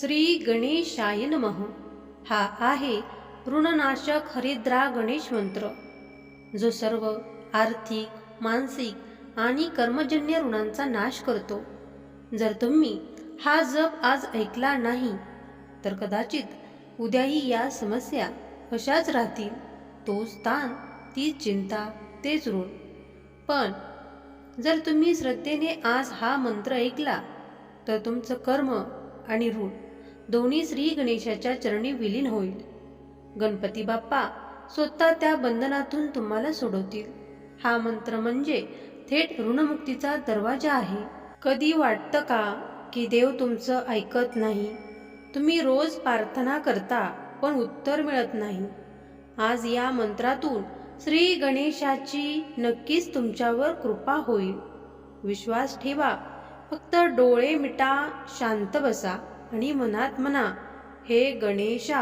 श्री गणेशाय नमः. हा आहे ऋणनाशक हरिद्रा गणेश मंत्र. जो सर्व आर्थिक मानसिक आणि कर्मजन्य ऋणांचा नाश करतो. जर तुम्ही हा जप आज ऐकला नाही तर कदाचित उद्याही या समस्या अशाच राहतील. तोच ताण तीच चिंता तेच ऋण. पण जर तुम्ही श्रद्धेने आज हा मंत्र ऐकला तर तुमचं कर्म आणि ऋण. दोन्ही श्री गणेशाच्या चरणी विलीन होईल. गणपती बाप्पा स्वतः त्या बंधनातून तुम्हाला सोडवतील. हा मंत्र म्हणजे थेट ऋणमुक्तीचा दरवाजा आहे. कधी वाटतं का की देव तुमचं ऐकत नाही? तुम्ही रोज प्रार्थना करता पण उत्तर मिळत नाही. आज या मंत्रातून श्री गणेशाची नक्कीच तुमच्यावर कृपा होईल. विश्वास ठेवा फक्त डोळे मिटा शांत बसा आणि मनात म्हणा हे गणेशा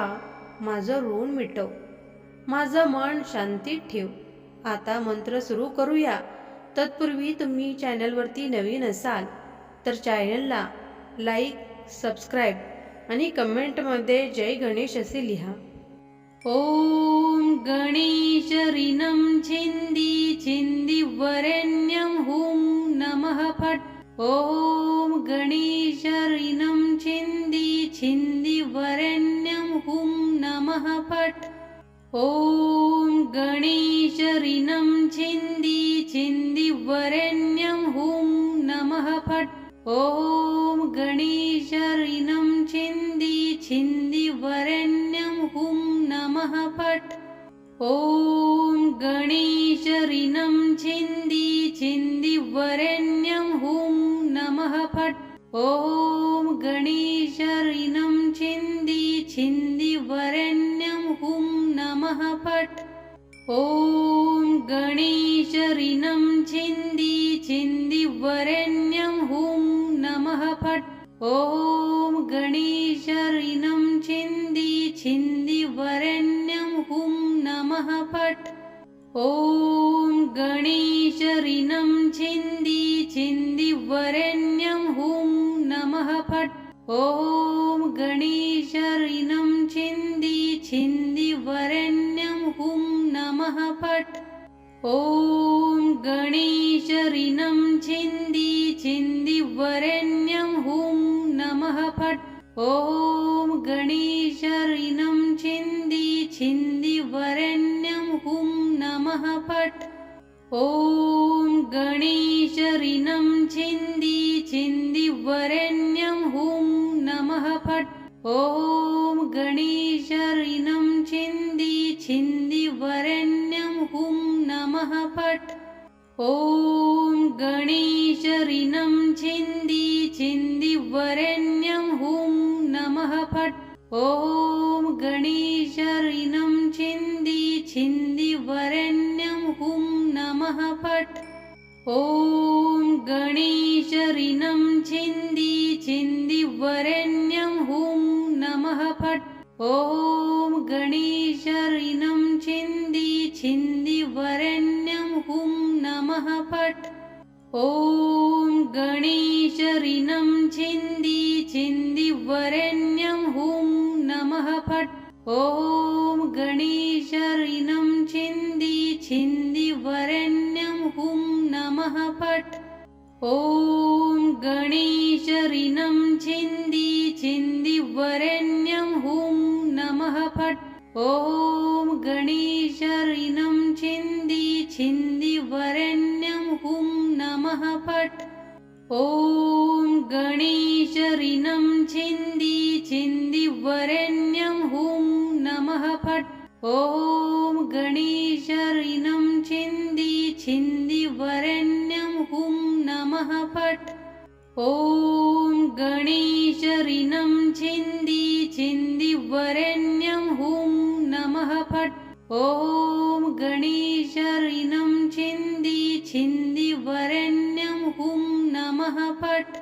माझं ऋण मिटव. माझं मन शांतीत ठेव. आता मंत्र सुरू करूया. तत्पूर्वी तुम्ही चॅनलवरती नवीन असाल तर चॅनलला लाईक सबस्क्राईब आणि कमेंटमध्ये जय गणेश असे लिहा. ॐ गणेश ऋणं छिन्दी छिन्दी वरेण्यं हुं नमः फट् ॐ गणेश ऋणं छिन्दी छिन्दी वरेण्यं हुं नमः फट् ॐ गणेश ऋणं छिन्दी छिन्दी वरेण्यं हुं नमः फट् ॐ गणेश ऋणं छिन्दी छिन्दी वरेण्यं हुं नमः फट् ॐ गणेश ऋणं छिन्दी छिन्दी वरेण्यं हुं नमः फट्। ॐ गणेश ऋणं छिन्दी छिन्दी वरेण्यं हुं नमः फट्। ॐ गणेश ऋणं छिन्दी छिन्दी वरेण्यं हुं नमः फट्। ॐ गणेश नमः फट् ॐ गणेश ऋणं छिन्दी छिन्दी वरेण्यं हुं नमः फट् ॐ गणेश ऋणं छिन्दी छिन्दी वरेण्यं हुं नमः फट् ॐ गणेश ऋणं छिन्दी छिन्दी वरेण्यं हुं नमः फट् ॐ गणेश ऋणं छिन्दी छिन्दी वरेण्यं हुं नमः फट्। ॐ गणेश ऋणं छिन्दी छिन्दी वरेण्यं हुं नमः फट्। ॐ गणेश ऋणं छिन्दी छिन्दी वरेण्यं हुं नमः फट्। ॐ गणेश ऋणं छिन्दी छिन्दी वरेण्यं हुं नमः फट् ॐ गणेश ऋणं छिन्दी छिन्दी वरेण्यं हुं नमः फट्। ॐ गणेश ऋणं छिन्दी छिन्दी वरेण्यं हुं नमः फट्। ॐ गणेश ऋणं छिन्दी छिन्दी वरेण्यं हुं नमः फट्। ॐ गणेश ऋणं छिन्दी छिन्दी फट् ॐ गणेश ऋणं छिन्दी छिन्दी वरेण्यं हुं नमः फट्। ॐ गणेश ऋणं छिन्दी छिन्दी वरेण्यं हुं नमः फट्। ॐ गणेश ऋणं छिन्दी छिन्दी वरेण्यं हुं नमः फट्। ॐ गणेश ऋणं छिन्दी छिन्दी वरेण्यं हुं नमः फट्। ॐ गणेश ऋणं छिन्दी छिन्दी वरेण्यं हुं नमः फट्। ॐ गणेश ऋणं छिन्दी छिन्दी वरेण्यं हुं नमः फट्। ॐ गणेश ऋणं छिन्दी छिन्दी वरेण्यं हुं नमः फट्।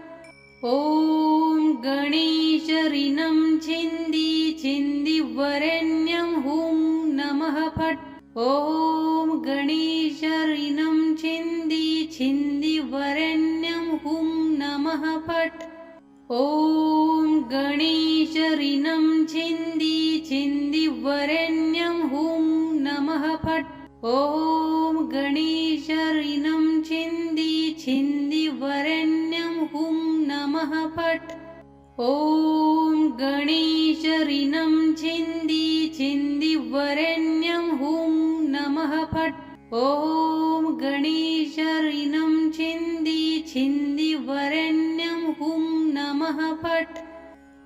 ॐ गणेश ऋणं छिन्दी छिन्दी वरेण्यं हुं नमः फट्। ॐ गणेश ऋणं छिन्दी छिन्दी वरेण्यं हुं नमः फट्। ॐ गणेश गणेशरिनं छिन्दी छिन्दी वरेण्यं हुं नमः फट्। ॐ गणेशरिनं छिन्दी छिन्दी वरेण्यं हुं नमः फट् ॐ गणेशरिनं छिन्दी छिन्दी वरेण्यं हुं नमः फट्। ॐ गणेशरिनं छिन्दी छिन्दी वरेण्यं हुं नमः फट्।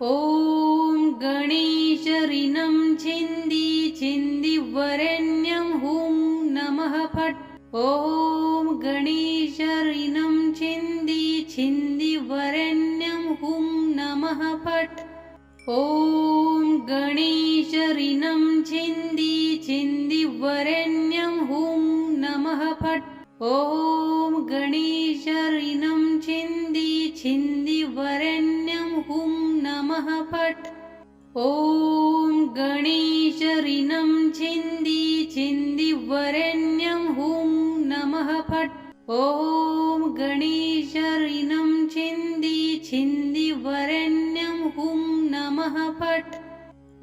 ॐ गणेशरिनं छिन्दी छिन्दी वरेण्यं हुं नमः फट्। ॐ गणेशरिनं छिन्दी छिन्दी वरेण्यं हुं नमः फट् ॐ गणेशरिनं छिन्दी छिन्दी वरेण्यं हुं नमः फट् ॐ गणेशरिनं छिन्दी छिन्दी वरेण्यं हुं नमः फट् ॐ गणेशरिनं छिन्दी छिन्दी वरेण्यं हुं नमः फट् ॐ गणेशरिनं छिन्दी छिन्दी वरेण्यं हुं नमः फट्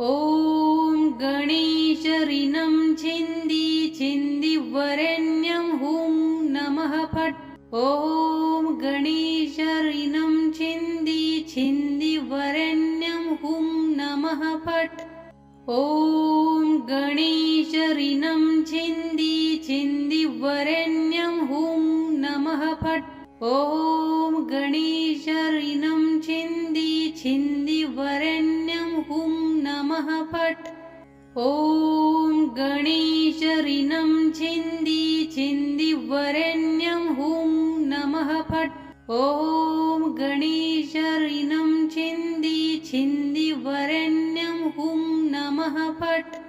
ॐ गणेशरिनं छिन्दी छिन्दी वरेण्यं हुं नमः फट् ॐ गणेशरिनं छिन्दी छिन्दी वरेण्यं हुं नमः फट् ॐ गणेशरिनं छिन्दी छिन्दी वरेण्यं हुं नमः फट् ॐ गणेशरिनं छिन्दी छिन्दी वरेण्यं हुं नमः फट्। ॐ गणेशरिनं छिन्दी छिन्दी वरेण्यं हुं नमः फट्। ॐ गणेशरिनं छिन्दी छिन्दी वरेण्यं हुं नमः फट्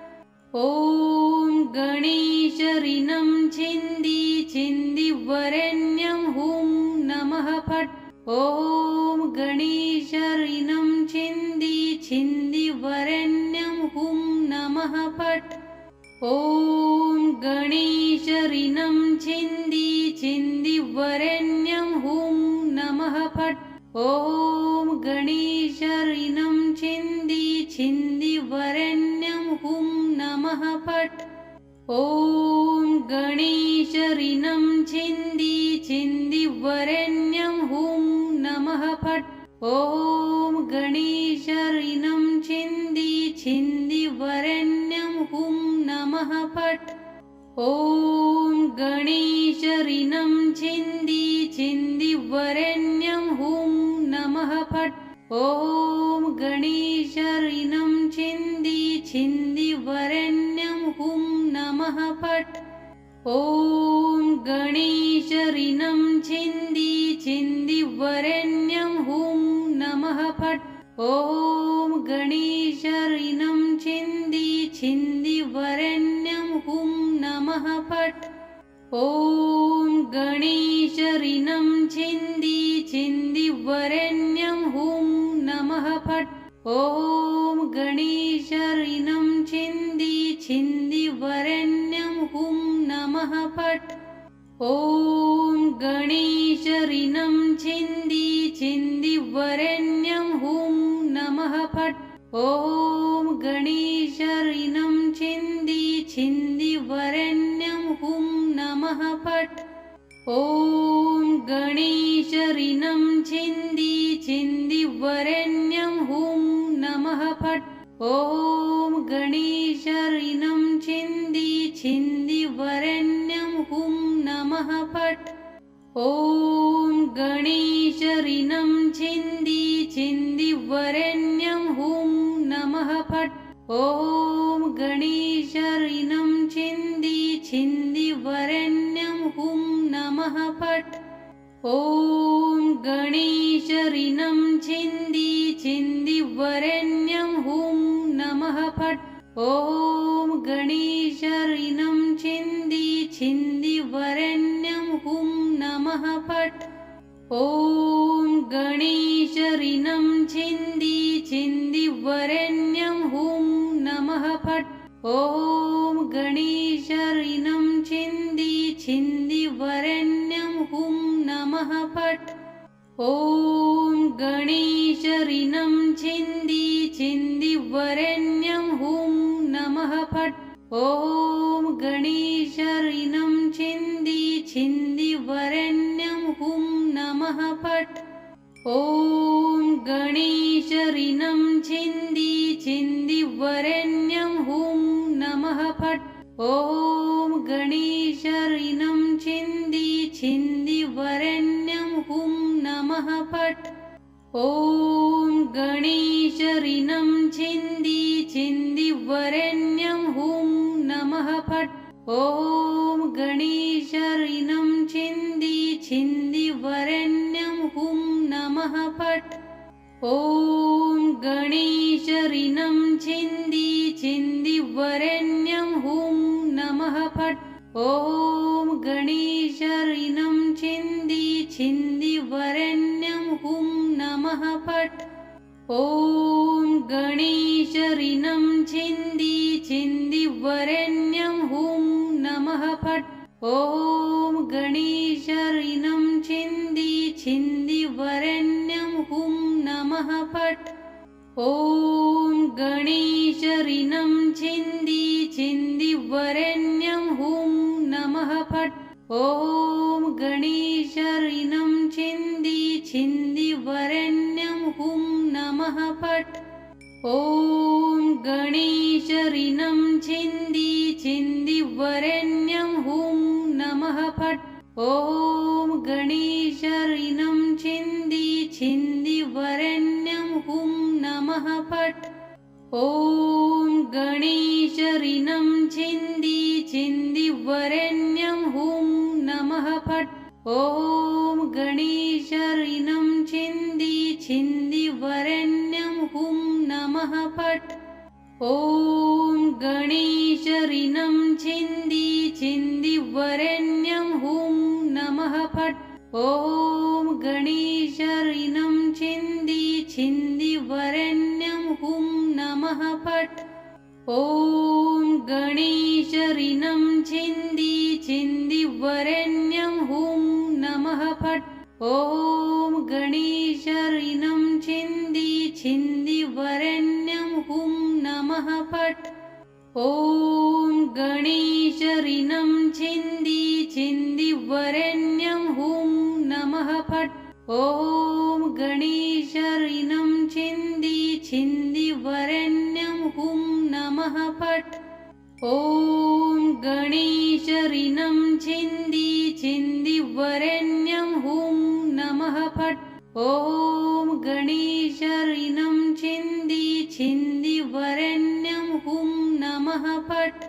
ॐ गणेशरिनं छिन्दी छिन्दी वरेण्यं हुं नमः फट्। ॐ गणेशरिनं छिन्दी छिन्दी वरेण्यं हुं नमः फट्। ॐ गणेशरिनं छिन्दी छिन्दी वरेण्यं हुं नमः फट्। ॐ गणेशरिनं नमः फट् ॐ गणेशरिनं छिन्दी छिन्दी वरेण्यं हुं नमः फट् ॐ गणेशरिनं छिन्दी छिन्दी वरेण्यं हुं नमः फट् ॐ गणेशरिनं छिन्दी छिन्दी वरेण्यं हुं नमः फट् ॐ गणेशरिनं छिन्दी हुं नमः फट् ॐ गणेशरिनं छिन्दी छिन्दी वरेण्यं हुं नमः फट् ॐ गणेशरिनं छिन्दी वरेण्यं हुं नमः फट् ॐ गणेशरिनं छिन्दी वरेण्यं हुं नमः फट् ॐ गणेशरिनं छिन्दी छिन्दी वरेण्यं नमः फट् ॐ गणेशरिनं छिन्दी छिन्दी वरेण्यं हुं नमः फट् ॐ गणेशरिनं छिन्दी छिन्दी वरेण्यं हुं नमः फट् ॐ गणेशरिनं छिन्दी छिन्दी वरेण्यं हुं नमः फट् ॐ गणेशरिनं छिन्दी छिन्दी वरेण्यं ॐ गणेशरिनं छिन्दी छिन्दी वरेण्यं हुं नमः फट्। ॐ गणेशरिनं छिन्दी छिन्दी वरेण्यं हुं नमः फट्। ॐ गणेशरिनं छिन्दी छिन्दी वरेण्यं हुं नमः फट् ॐ गणेशरिनं छिन्दी छिन्दी वरेण्यं हुं नमः फट्। ॐ गणेशरिनं छिन्दी छिन्दी वरेण्यं हुं नमः फट्। ॐ गणेशरिनं छिन्दी वरेण्यं हुं नमः फट्। ॐ गणेशरिनं छिन्दी छिन्दी हुं नमः फट्। ॐ गणेशरिनं छिन्दी छिन्दी वरेण्यं हुं नमः फट्। ॐ गणेशरिनं छिन्दी छिन्दी वरेण्यं हुं नमः फट्। ॐ गणेशरिनं छिन्दि छिन्दि वरेण्यं हुं नमः फट्। ॐ गणेशरिनं छिन्दि छिन्दि वरेण्यं हुं नमः फट्। ॐ गणेशरिनं छिन्दि छिन्दि वरेण्यं हुं नमः फट्। ॐ गणेशरिनं छिन्दि छिन्दि वरेण्यं हुं नमः फट्। ॐ गणेशरिनं छिन्दि छिन्दि वरेण्यं हुं नमः फट् ॐ गणेशरिनं छिन्दि छिन्दि वरेण्यं हुं नमः फट्। ॐ गणेशरिनं छिन्दि छिन्दि वरेण्यं हुं नमः फट्। ॐ गणेशरिनं छिन्दि छिन्दि वरेण्यं हुं नमः फट् ॐ गणेशरिनं छिन्दि छिन्दि वरेण्यं हुं नमः फट्। ॐ गणेशरिनं छिन्दि छिन्दि वरेण्यं हुं नमः फट्। ॐ गणेशरिनं छिन्दि छिन्दि वरेण्यं हुं नमः फट् ॐ गणेशरिनं छिन्दि छिन्दि वरेण्यं हुं नमः फट्। ॐ गणेशरिनं छिन्दि छिन्दि वरेण्यं हुं नमः फट्। ॐ गणेशरिनं छिन्दि छिन्दि वरेण्यं हुं नमः फट्। ॐ गणेशरिनं छिन्दि छिन्दि हुं नमः फट्। ॐ गणेशरिनं छिन्दि छिन्दि वरेण्यं हुं नमः फट्। ॐ गणेशरिनं छिन्दि छिन्दि वरेण्यं हुं नमः फट्। ॐ गणेशरिनं छिन्दि छिन्दि वरेण्यं हुं नमः फट् ॐ गणेशरिनं छिन्दि छिन्दि वरेण्यं हुं नमः फट्। ॐ गणेशरिनं छिन्दि छिन्दि वरेण्यं हुं नमः फट्।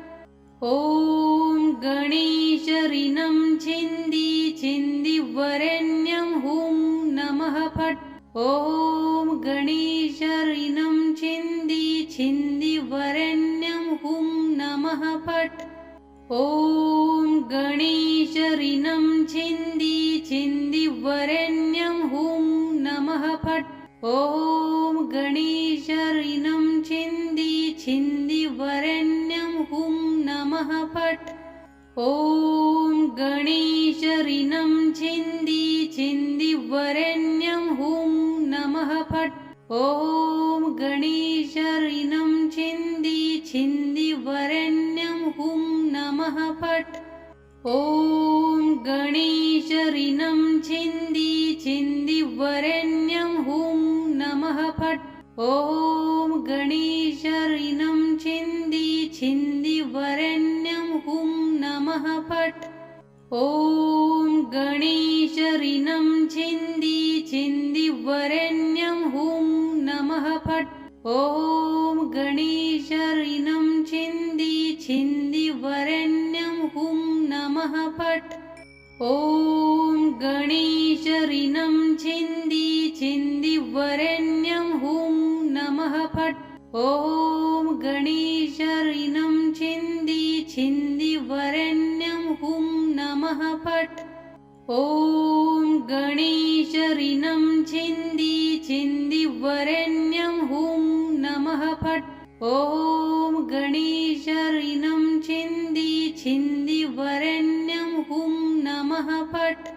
ॐ गणेशरिनं छिन्दि छिन्दि वरेण्यं हुं नमः फट् ॐ गणेशरिनं छिन्दि छिन्दि वरेण्यं हुं नमः फट्। ॐ गणेशरिनं छिन्दि छिन्दि वरेण्यं हुं नमः फट्। ॐ गणेशरिनं छिन्दि छिन्दि वरेण्यं हुं नमः फट्। ॐ गणेशरिनं छिन्दि छिन्दि वरेण्यं हुं नमः फट्। ॐ गणेशरिनं छिन्दि छिन्दि वरेण्यं हुं नमः फट्। ॐ गणेशरिनं छिन्दि छिन्दि वरेण्यं हुं नमः फट्। ॐ गणेशरिनं छिन्दि छिन्दि वरेण्यं हुं नमः फट् ॐ गणेशरिनं छिन्दि छिन्दि वरेण्यं हुं नमः फट्। ॐ गणेशरिनं छिन्दि छिन्दि वरेण्यं हुं नमः फट्। ॐ गणेशरिनं छिन्दि छिन्दि वरेण्यं हुं नमः फट्। ॐ गणेशरिनं छिन्दि छिन्दि वरेण्यं हुं नमः फट् ॐ गणेशरिनं छिन्दि छिन्दि वरेण्यं हुं नमः फट् ॐ गणेशरिनं छिन्दि छिन्दि वरेण्यं हुं नमः फट्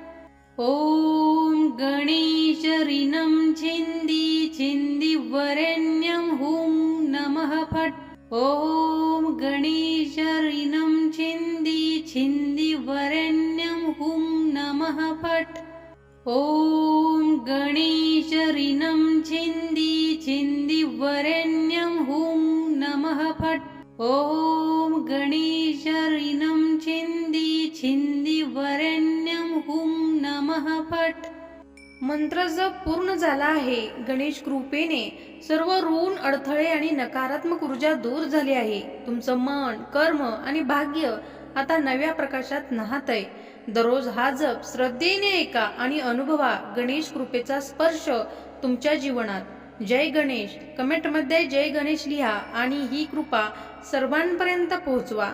ॐ गणेशरिनं छिन्दि छिन्दि वरेण्यं हुं नमः फट् ॐ गणेशरिनं छिन्दिवरेण्यं हुं नमः फट्। ॐ गणेशरिनं छिन्दी छिन्दिवरेण्यं हुं नमः फट्। ॐ गणेशरिनं छिन्दी छिन्दिवरेण्यं हुं नमः फट्। मंत्र जप पूर्ण झाला आहे. गणेश कृपेने सर्व ऋण अडथळे आणि नकारात्मक ऊर्जा दूर झाली आहे. तुमचं मन कर्म आणि भाग्य आता नव्या प्रकाशात नाहतय. दररोज हा जप श्रद्धेने ऐका आणि अनुभवा गणेश कृपेचा स्पर्श तुमच्या जीवनात. जय गणेश. कमेंटमध्ये जय गणेश लिहा आणि ही कृपा सर्वांपर्यंत पोहोचवा.